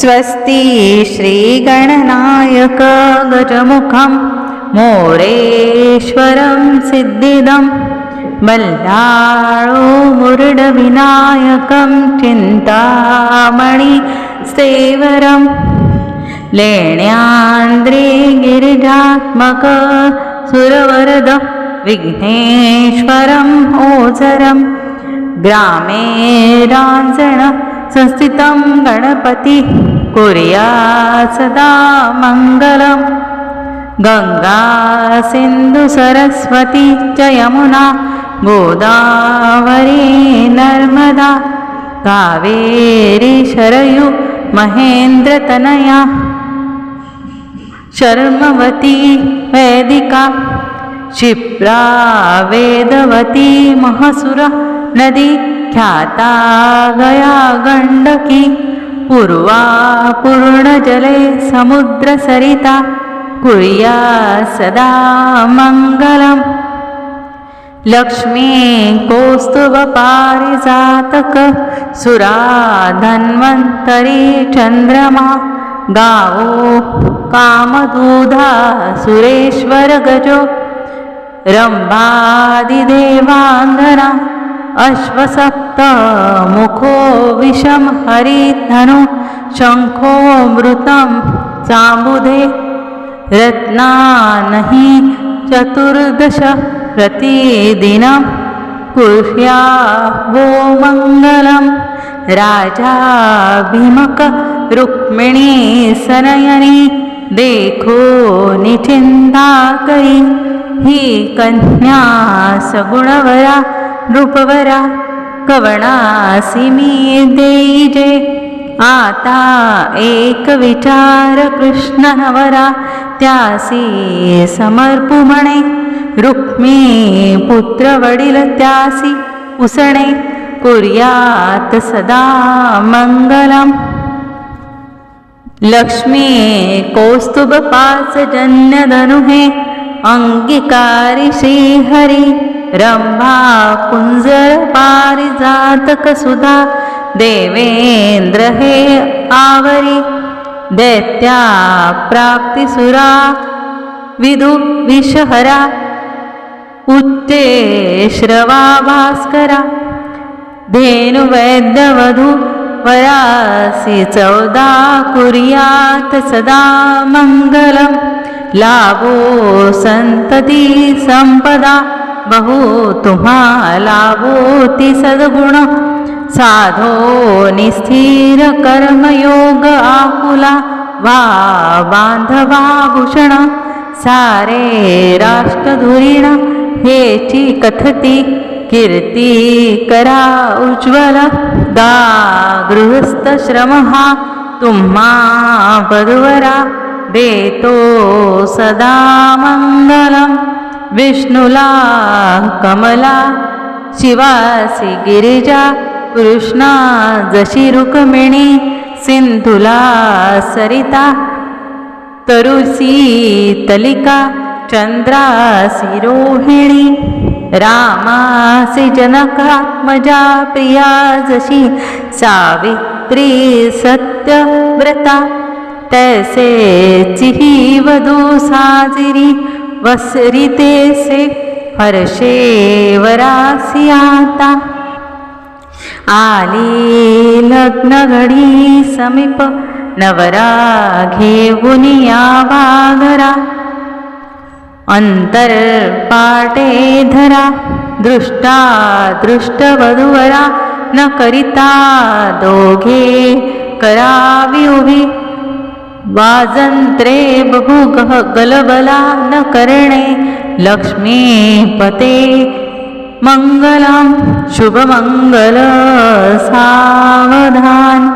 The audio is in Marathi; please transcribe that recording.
स्वस्ति श्रीगणनायक गजमुखं मोरेश्वरं सिद्धिदं मल्लाळो मुरुडविनायकं चिन्तामणि सेवरं लेण्यान्द्रे गिरिजात्मक सुरवरद विघ्नेश्वरम् ओझरं ग्रामे राञ्जन संस्थितं गणपति कुर्या सदा मङ्गलम्। गङ्गा सिन्धु सरस्वती च यमुना गोदावरी नर्मदा कावेरी शरयु महेन्द्रतनया शर्मवती वेदिका क्षिप्रा वेदवती महसुर नदी ख्याता गया गण्डकी पूर्वा पूर्णजले समुद्रसरिता कुर्या सदा मङ्गलम्। लक्ष्मी कौस्तुभपारिजातक सुरा धन्वन्तरी चन्द्रमा गावो कामदूधा सुरेश्वर गजो रम्भादिदेवाङ्गना अश्वसप्त मुखो विषं हरिधनु शङ्खो मृतं चाम्बुधे रत्नानहि चतुर्दश प्रतिदिनं कुर्या वो मङ्गलं राजा भीमक रुक्मिणी सनयनी। देखो निचिंता करी ही कन्या सगुणवरा। नृपवरा कवणासि मे देजे। आता एकविचार कृष्णनवरा त्यासि समर्पुमणे। रुक्मी पुत्रवडिल रुक्मिपुत्रवडिलत्यासि उसणे। कुर्यात् सदा मङ्गलम्। लक्ष्मी कौस्तुभपासजन्यदनुहे। अङ्गीकारि श्रीहरि रंभा कुंजर पारिजातक सुधा देवेंद्र हे आवरी दैत्या प्राप्तिसुरा विदु विषहरा उच्चे श्रवा भास्करा धेनु वैद्यवधू वरासी चौदा कुर्यात सदा मङ्गलं लाभो संतती संपदा। बहु तुम्हाला भूती सद्गुण साधो निस्थिर कर्मयोग आकुला वा बांधवा भूषण सारे राष्ट्रधुरीण हेची कथती कीर्ती करा उज्ज्वल दा गृहस्थ श्रम हा तुम्हा वधुवरा देतो सदा मंगलम. विष्णुला कमला शिवासी गिरिजा कृष्णा जशी रुक्मिणी सिंधुला सरिता तरुसी तलिका चंद्रासी रोहिणी रामासी जनकात्मजा प्रिया जशी सावित्री सत्यव्रता तैसे चिही वधू साजिरी वसरितेसे हर्षे वरासी आता आली लग्न घडी समीप नवरा घेऊन या बागरा अंतर पाटे धरा दृष्टा दृष्ट वधुवरा न करिता दोघे करावी उभी। वाजंत्रे बभुगः गलबला न करणे लक्ष्मीपते मङ्गलं शुभमङ्गल सावधान।